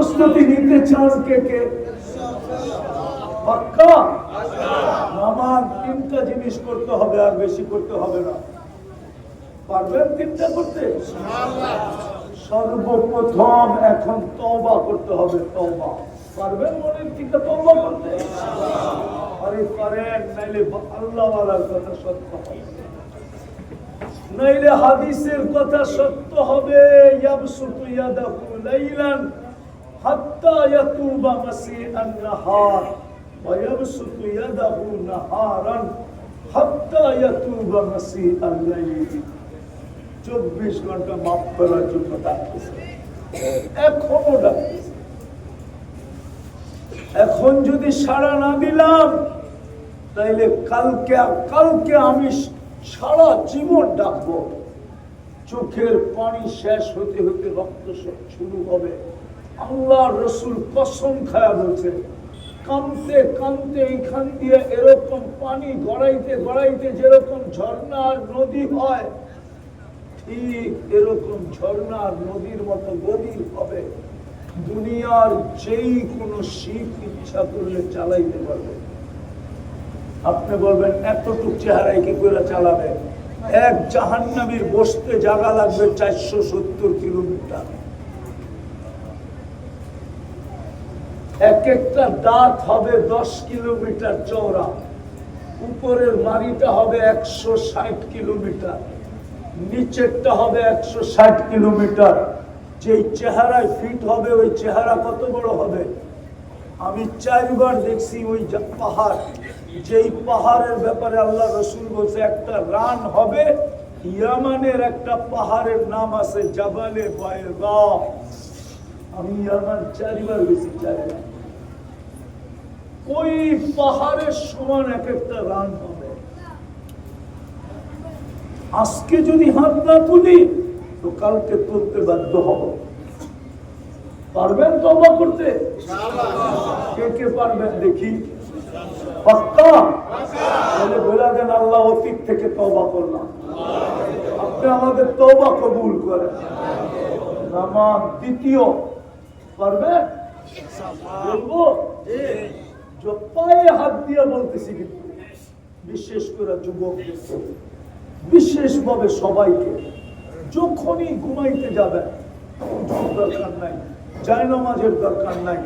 প্রস্তুতি নিতে চান কে কে? পাক্কা? নামাজ তিনটা জিনিস করতে হবে আর বেশি করতে হবে না। পারবেন তিনটা করতে? সর্বপ্রথম এখন তওবা করতে হবে, তওবা। পারবেন মনের তিনটা তওবা করতে? আরে পারেন, নাইলে আল্লাহওয়ালার কথা সত্য হবে। নাইলে হাদিসের কথা সত্য হবে, ইয়াবসুতু ইয়াদাহু লাইলান। হাত্তা ইয়াতুবা মাসিআন নাহার ওয়া ইয়াবসুতু ইয়াদাহু নাহারান হাত্তা ইয়াতুবা মাসিআল লাইল। 24 ঘণ্টা মাফ করার জন্য ডাকতেছে। এখনও ডাকতেছে। এখন যদি সাড়া না দিলাম, তাইলে কালকে কালকে আমি সারা জীবন ডাকবো। চোখের পানি শেষ হতে হতে রক্ত শুরু হবে। আল্লাহ রসুল কসম খায়া বলছে কামতে কামতে এখান দিয়ে এরকম পানি গড়াইতে গড়াইতে যেরকম ঝর্ণা আর নদী হয়, ঠিক এরকম ঝর্ণা নদীর মতো গভীর হবে। দুনিয়ার যেই কোনো শিখ ইচ্ছা করলে চালাইতে পারবে। আপনি বলবেন, এতটুক চেহারায় কি করে চালাবে? এক জাহান্নামীর বসতে জায়গা লাগবে চারশো সত্তর কিলোমিটার। এক একটা দাঁত হবে দশ কিলোমিটার চওড়া। উপরের মারিটা হবে একশো ষাট কিলোমিটার। নিচেরটা হবে একশো ষাট কিলোমিটার। যেই চেহারায় ফিট হবে, ওই চেহারা কত বড় হবে? আমি চারবার দেখছি ওই পাহাড়। যেই পাহাড়ের ব্যাপারে আল্লাহ রসুল বলছে, একটা রান হবে, ইয়ামানের একটা পাহাড়ের নাম আছে জাবালে বায়গা আমি ইয়ামান চারবার গেছি চারবার। ওই পাহাড়ের সমান এক একটা রান হবে। আজকে যদি হাত না তুলি তো কালকে তুলতে বাধ্য হব। পারবেন তবা করতে? কে কে পারবেন দেখি। পাক্কা? তাহলে বলে দেন আল্লাহ অতীত থেকে তবা করলাম। আপনি আমাদের তবা কবুল করেন। নামান দ্বিতীয়। পারবেন? বলব? পায়ে হাত দিয়ে বলতেছি বিশেষ করে যুবকদের বিশেষভাবে সবাইকে যখনই ঘুমাইতে যাবেন দরকার নাই, জায়নামাজের দরকার নাই,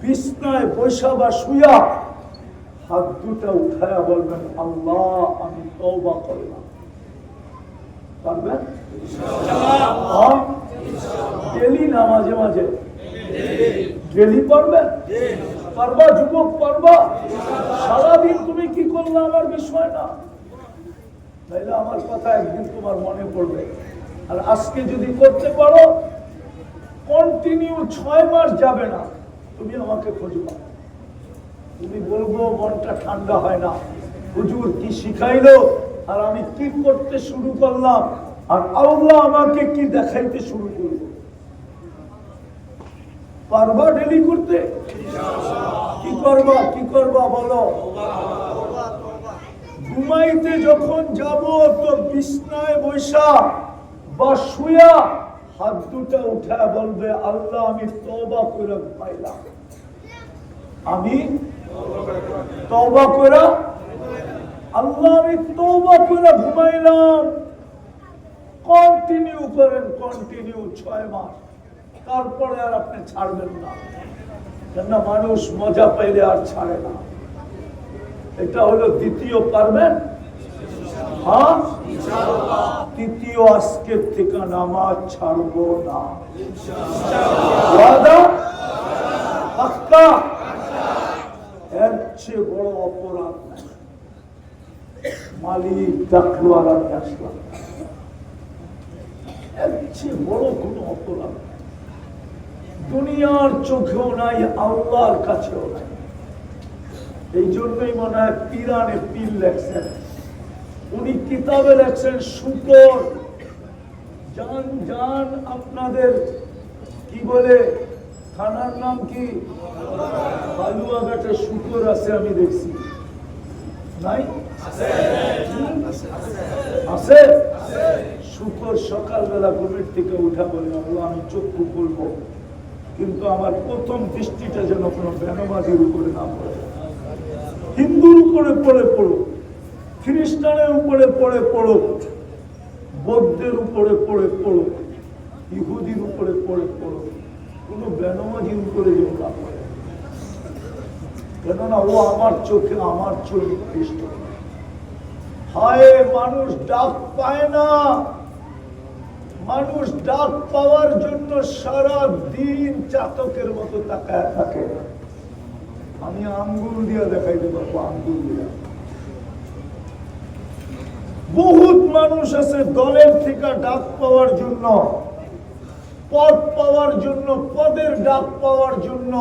বিছনায় বৈশা বা শুয়া হাত দুটা উঠায়া বলবেন, আল্লাহ, আমি তওবা করলাম পারবেন? ডেলি না মাঝে মাঝে ডেলি পারবেন পারবা, যুবক, পারবা? সারাদিন তুমি কি করলে আমার বিষয় না? তাইলে আমার কথা একদিন তোমার মনে পড়বে। আর আজকে যদি করতে পারো কন্টিনিউ ছয় মাস যাবে না। তুমি আমাকে খুঁজবা তুমি বলব, মনটা ঠান্ডা হয় না। হুজুর কি শিখাইলো? আর আমি কি করতে শুরু করলাম? আর আল্লাহ আমাকে কি দেখাইতে শুরু করল? পারবা ডেলি করতে? কি করবা? কি করবা বলো? ঘুমাইতে যখন যাব তো বিছনায় বৈশা বা শুয়া হাত দুটা উঠা বলবে, আল্লাহ, আমি তবা করে পাইলাম। আমি তবা করে, আল্লাহ, আমি তবা করে ঘুমাইলাম। কন্টিনিউ করেন কন্টিনিউ ছয় মাস। তারপরে আর আপনি ছাড়বেন না। কেন মানুষ মজা পাইলে আর ছাড়ে না। এটা হলো দ্বিতীয় পারবেন? হ্যাঁ? থেকে নামাজ চেয়ে বড় অপরাধ মালিক ডাকলো আর বড় কোনো অপরাধ। দুনিয়ার চোখেও নাই, আল্লাহর কাছেও নাই। এই জন্যই মনে হয় পিরানে পীর লেখছেন। উনি কিতাবে লেখছেন শুকর জান জান আপনাদের, কি বলে, থানার নাম কি? বালুয়াঘাটে শুকর আছে, আমি দেখছি। নাই? আছে? শুকর সকালবেলা ঘুমের থেকে উঠা বলে আমি চক্ষু খুলবো। কিন্তু আমার প্রথম দৃষ্টিটা যেন কোনো বেনমাজির উপরে না পড়ে। হিন্দুর উপরে পড়ে পড়ুক, খ্রিস্টানের উপরে পড়ে পড়ুক, বৌদ্ধের উপরে পড়ে পড়ো ইহুদির উপরে পড়ে পড়ো কোনো বেনমাজির উপরে যেন না পড়ে। কেননা ও আমার চোখে, আমার চোখ খ্রিস্ট হায়, মানুষ ডাক পায় না। মানুষ ডাক পাওয়ার জন্য সারা দিন চাতকের মতো তাকায় থাকে। আমি আঙ্গুল দিয়া দেখাইতে পারব আঙ্গুল দিয়া। বহুত মানুষ আছে দলের থেকে ডাক পাওয়ার জন্য পদ পাওয়ার জন্য পদের ডাক পাওয়ার জন্য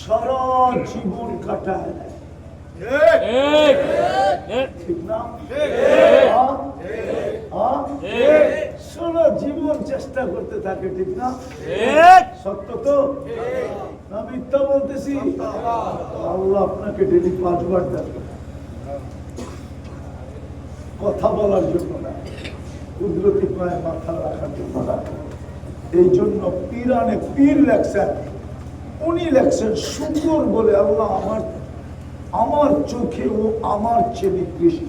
সারা জীবন কাটায় ঠিক। না? সারা জীবন চেষ্টা করতে থাকে ঠিক না? সত্য তো? না মিথ্যা বলতেছি আল্লাহ আপনাকে ডেলি পাঁচবার দেখবে কথা বলার জন্য না কুদরতি পায়ে মাথা রাখার জন্য না। এই জন্য পীরানে পীর লেখছেন উনি লেখছেন সুন্দর বলে আল্লাহ আমার আমার চোখে ও আমার চেয়ে নিকৃষ্ট।